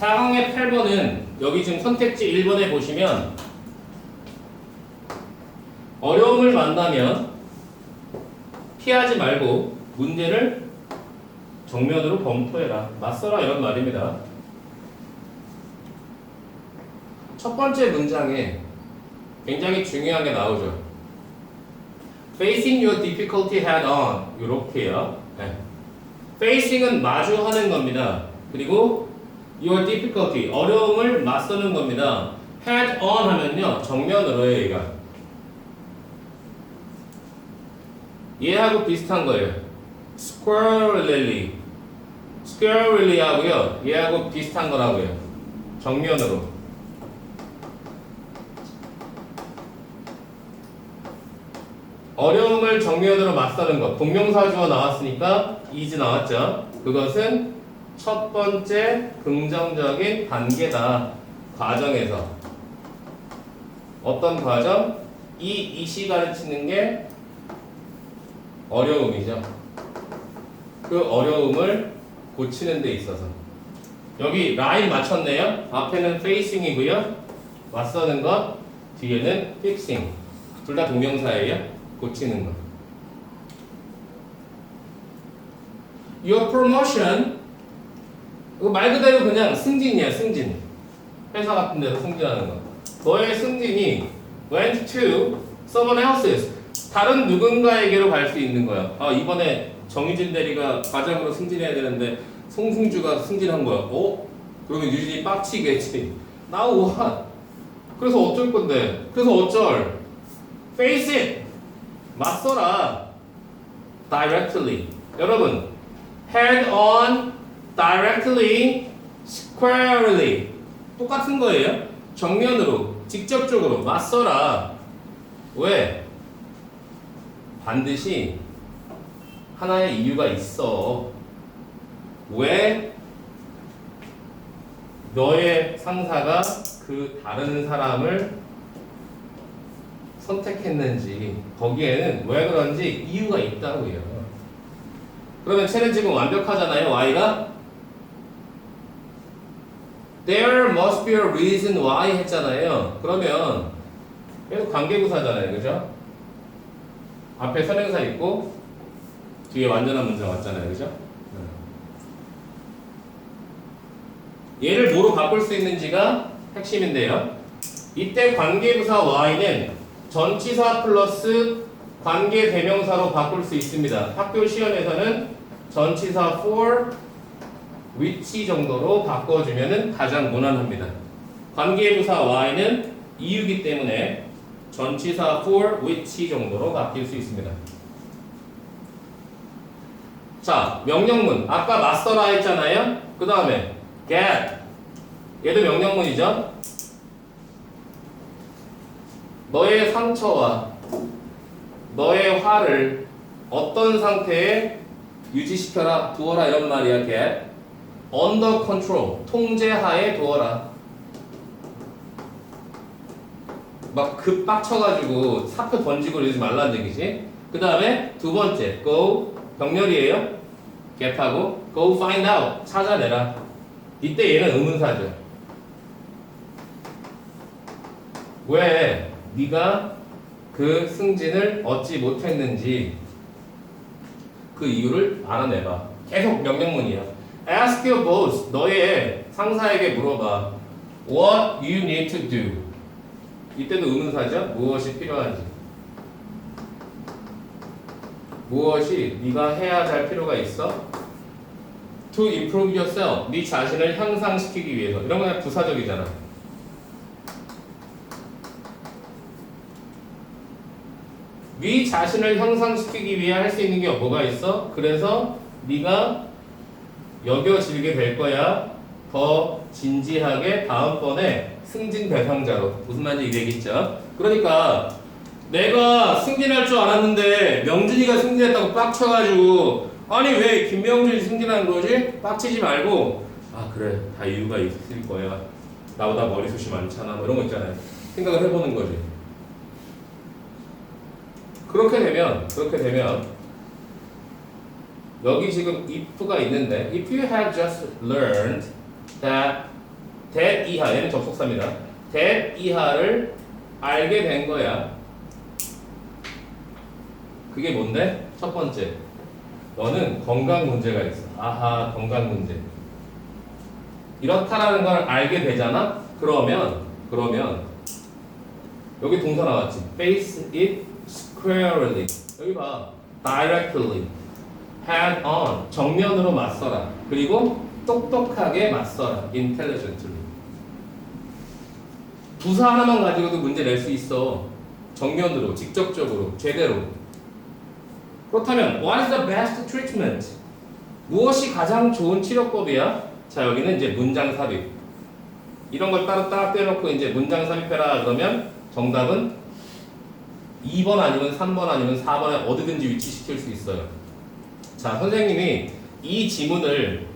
4항의 8번은 여기 지금 선택지 1번에 보시면 어려움을 만나면 피하지 말고 문제를 정면으로 검토해라. 맞서라 이런 말입니다. 첫 번째 문장에 굉장히 중요한 게 나오죠. Facing your difficulty head on 이렇게요. 네. Facing은 마주하는 겁니다. 그리고 your difficulty 어려움을 맞서는 겁니다. head on 하면요 정면으로요 얘가. 얘하고 비슷한 거예요. squarely, squarely 하고요. 얘하고 비슷한 거라고요. 정면으로. 어려움을 정면으로 맞서는 것. 동명사 주어 나왔으니까 is 나왔죠. 그것은 첫 번째 긍정적인 단계다. 과정에서. 어떤 과정? 이 이시 가르치는 게 어려움이죠. 그 어려움을 고치는 데 있어서. 여기 라인 맞췄네요. 앞에는 facing이고요. 맞서는 것, 뒤에는 fixing. 둘 다 동명사예요. 고치는 거. Your promotion 이거 말 그대로 그냥 승진이야 승진. 회사 같은 데서 승진하는 거. 너의 승진이 went to someone else's. 다른 누군가에게로 갈 수 있는 거야. 아 이번에 정유진 대리가 과장으로 승진해야 되는데 송승주가 승진한 거야. 어? 그러면 유진이 빡치겠지. Now what? 그래서 어쩔 건데? 그래서 어쩔? Face it. 맞서라. Directly. 여러분 head on directly squarely. 똑같은 거예요? 정면으로 직접적으로 맞서라. 왜? 반드시 하나의 이유가 있어. 왜? 너의 상사가 그 다른 사람을 선택했는지 거기에는 왜 그런지 이유가 있다고요. 그러면 쟤는 지금 완벽하잖아요. Y가 There must be a reason why 했잖아요. 그러면 계속 관계부사잖아요. 그죠? 앞에 선행사 있고 뒤에 완전한 문장 왔잖아요. 그죠? 얘를 뭐로 바꿀 수 있는지가 핵심인데요. 이때 관계부사 Y는 전치사 플러스 관계 대명사로 바꿀 수 있습니다. 학교 시험에서는 전치사 for which 정도로 바꿔주면 가장 무난합니다. 관계부사 y는 이유기 때문에 전치사 for which 정도로 바뀔 수 있습니다. 자, 명령문. 아까 마스터라 했잖아요. 그 다음에 get. 얘도 명령문이죠. 너의 상처와 너의 화를 어떤 상태에 유지시켜라 두어라 이런 말이야 get under control 통제하에 두어라. 막 급 빡쳐가지고 사표 던지고 이러지 말라는 얘기지. 그 다음에 두 번째 go. 병렬이에요? get하고 go find out 찾아내라. 이때 얘는 의문사죠. 왜 네가 그 승진을 얻지 못했는지 그 이유를 알아내봐. 계속 명령문이야. Ask your boss. 너의 상사에게 물어봐. What you need to do. 이때도 의문사죠. 무엇이 필요한지. 무엇이 네가 해야 할 필요가 있어? To improve yourself. 네 자신을 향상시키기 위해서. 이런 건 부사적이잖아. 네 자신을 향상시키기 위해 할 수 있는 게 뭐가 있어? 그래서 네가 여겨지게 될 거야. 더 진지하게 다음번에 승진 대상자로 무슨 말인지 얘기했죠. 그러니까 내가 승진할 줄 알았는데 명준이가 승진했다고 빡쳐가지고 아니 왜 김명준이 승진한 거지? 빡치지 말고 아 그래 다 이유가 있을 거야. 나보다 머리숱이 많잖아. 뭐 이런 거 있잖아요. 생각을 해보는 거지. 그렇게 되면 그렇게 되면 여기 지금 if가 있는데 if you have just learned that that 이하 얘는 접속사입니다. that 이하를 알게 된 거야. 그게 뭔데? 첫 번째. 너는 건강 문제가 있어. 아하, 건강 문제. 이렇다라는 걸 알게 되잖아? 그러면, 그러면, 여기 동사 나왔지. face it squarely. 여기 봐. directly. Head on. 정면으로 맞서라. 그리고 똑똑하게 맞서라. intelligently. 부사 하나만 가지고도 문제 낼 수 있어. 정면으로, 직접적으로, 제대로. 그렇다면 what is the best treatment? 무엇이 가장 좋은 치료법이야? 자 여기는 이제 문장 삽입. 이런 걸 따로 딱 떼놓고 이제 문장 삽입해라 그러면 정답은 2번 아니면 3번 아니면 4번에 어디든지 위치시킬 수 있어요. 자 선생님이 이 지문을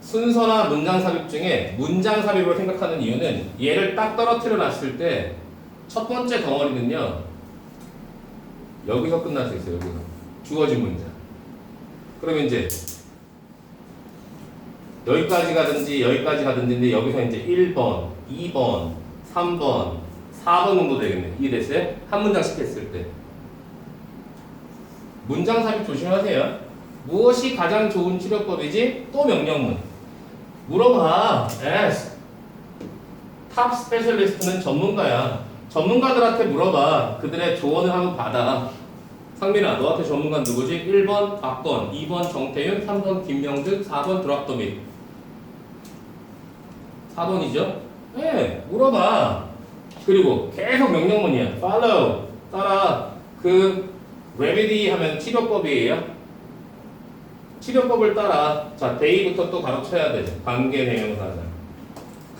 순서나 문장 삽입 중에 문장 삽입으로 생각하는 이유는 얘를 딱 떨어뜨려 놨을 때 첫 번째 덩어리는요 여기서 끝날 수 있어요 여기서. 주어진 문장. 그러면 이제 여기까지 가든지 여기까지 가든지 여기서 이제 1번, 2번, 3번, 4번 정도 되겠네. 이해됐어요? 한 문장씩 했을 때. 문장 삽입 조심하세요 무엇이 가장 좋은 치료법이지? 또 명령문. 물어봐. S 탑 스페셜리스트는 전문가야. 전문가들한테 물어봐. 그들의 조언을 한번 받아. 상민아 너한테 전문가 누구지? 1번 박건 2번 정태윤 3번 김명준 4번 드랍도밋 4번이죠? 네 물어봐. 그리고 계속 명령문이야. Follow. 따라. 그 remedy 하면 치료법이에요 치료법을 따라 자 데이부터 또 가로쳐야 되죠. 관계 대명사자.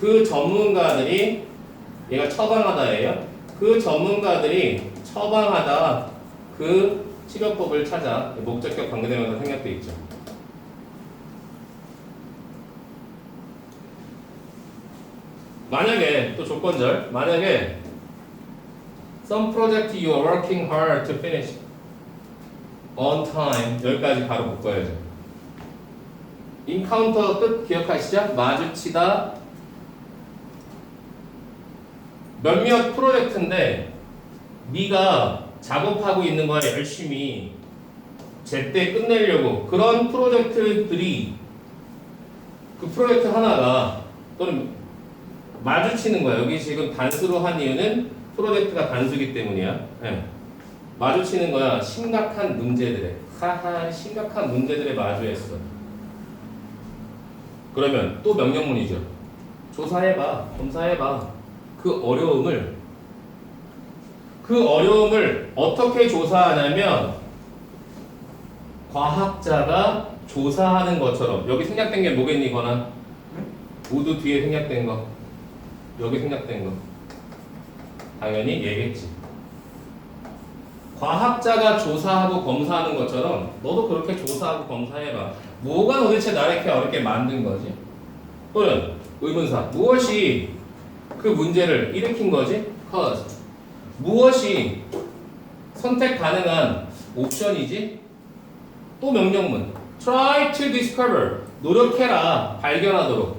그 전문가들이 얘가 처방하다예요? 그 전문가들이 처방하다. 그 치료법을 찾아. 목적격 관계 대명사 생략돼 있죠. 만약에 또 조건절. 만약에 some project you are working hard to finish on time. 여기까지 바로 묶어야죠. Encounter 뜻 기억하시죠? 마주치다. 몇몇 프로젝트인데 네가 작업하고 있는 거야 열심히 제때 끝내려고 그런 프로젝트들이 그 프로젝트 하나가 또는 마주치는 거야. 여기 지금 단수로 한 이유는 프로젝트가 단수기 때문이야. 예. 마주치는 거야. 심각한 문제들에. 하하 심각한 문제들에 마주했어 그러면 또 명령문이죠. 조사해봐 검사해봐. 그 어려움을 그 어려움을 어떻게 조사하냐면 과학자가 조사하는 것처럼. 여기 생략된 게 뭐겠니 거나 모두 뒤에 생략된 거. 여기 생략된 거. 당연히 얘겠지. 과학자가 조사하고 검사하는 것처럼 너도 그렇게 조사하고 검사해봐 뭐가 도대체 나를 이렇게 어렵게 만든 거지 또는 의문사 무엇이 그 문제를 일으킨 거지 cause 무엇이 선택 가능한 옵션이지? 또 명령문. Try to discover. 노력해라. 발견하도록.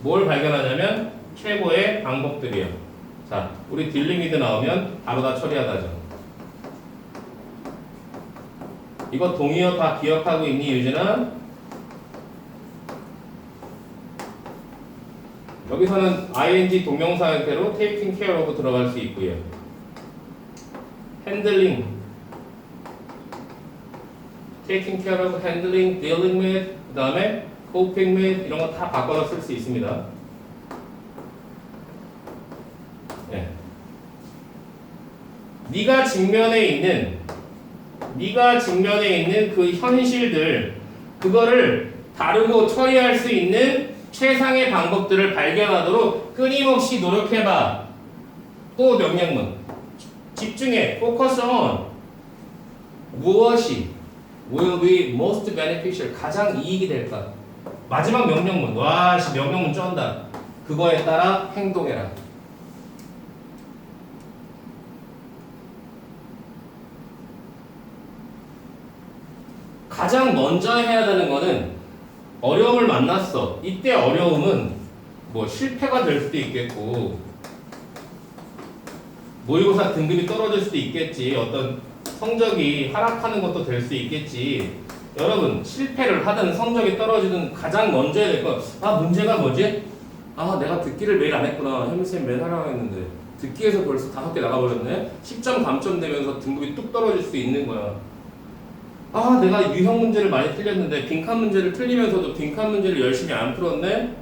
뭘 발견하냐면 최고의 방법들이요. 자, 우리 딜링이드 나오면 바로 다 처리하다죠. 이거 동의어 다 기억하고 있니, 유진아? 여기서는 ing 동명사 형태로 taking care of 들어갈 수 있고요. handling, taking care of, handling, dealing with, 그 다음에 coping with 이런 거 다 바꿔서 쓸 수 있습니다. 네. 네가 직면에 있는, 네가 직면에 있는 그 현실들, 그거를 다루고 처리할 수 있는 최상의 방법들을 발견하도록 끊임없이 노력해봐. 또 명령문. 집중해, focus on 무엇이 will be most beneficial 가장 이익이 될까? 마지막 명령문 와, 씨 명령문 쩐다. 그거에 따라 행동해라. 가장 먼저 해야 되는 거는 어려움을 만났어. 이때 어려움은 뭐 실패가 될 수도 있겠고 모의고사 등급이 떨어질 수도 있겠지. 어떤 성적이 하락하는 것도 될 수 있겠지. 여러분 실패를 하든 성적이 떨어지든 가장 먼저 해야 될 건 아 문제가 뭐지? 아 내가 듣기를 매일 안 했구나. 현미쌤 매일 하라고 했는데. 듣기에서 벌써 다섯 개 나가버렸네. 10점 감점 되면서 등급이 뚝 떨어질 수 있는 거야 아 내가 유형 문제를 많이 틀렸는데 빈칸 문제를 틀리면서도 빈칸 문제를 열심히 안 풀었네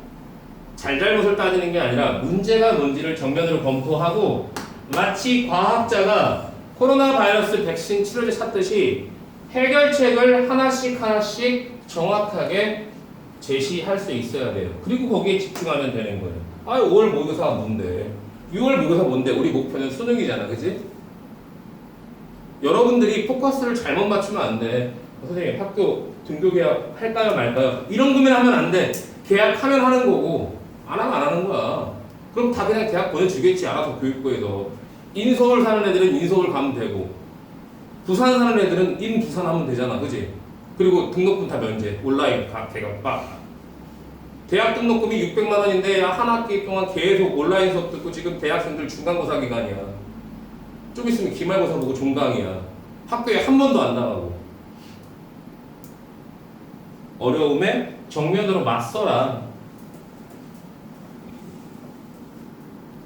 잘잘못을 따지는 게 아니라 문제가 뭔지를 정면으로 검토하고 마치 과학자가 코로나 바이러스 백신 치료제 찾듯이 해결책을 하나씩 하나씩 정확하게 제시할 수 있어야 돼요. 그리고 거기에 집중하면 되는 거예요. 아, 5월 모의고사가 뭔데? 6월 모의고사 뭔데? 우리 목표는 수능이잖아, 그지? 여러분들이 포커스를 잘못 맞추면 안 돼. 어, 선생님, 학교 등교 계약 할까요, 말까요? 이런 고민 하면 안 돼. 계약하면 하는 거고, 안 하면 안 하는 거야. 그럼 다 그냥 대학 보내주겠지, 알아서 교육부에서. 인서울 사는 애들은 인서울 가면 되고, 부산 사는 애들은 인 부산 하면 되잖아, 그지? 그리고 등록금 다 면제, 온라인 각 개각 빡. 대학 등록금이 600만 원인데 한 학기 동안 계속 온라인 수업 듣고 지금 대학생들 중간고사 기간이야. 좀 있으면 기말고사 보고 종강이야. 학교에 한 번도 안 나가고. 어려움에 정면으로 맞서라.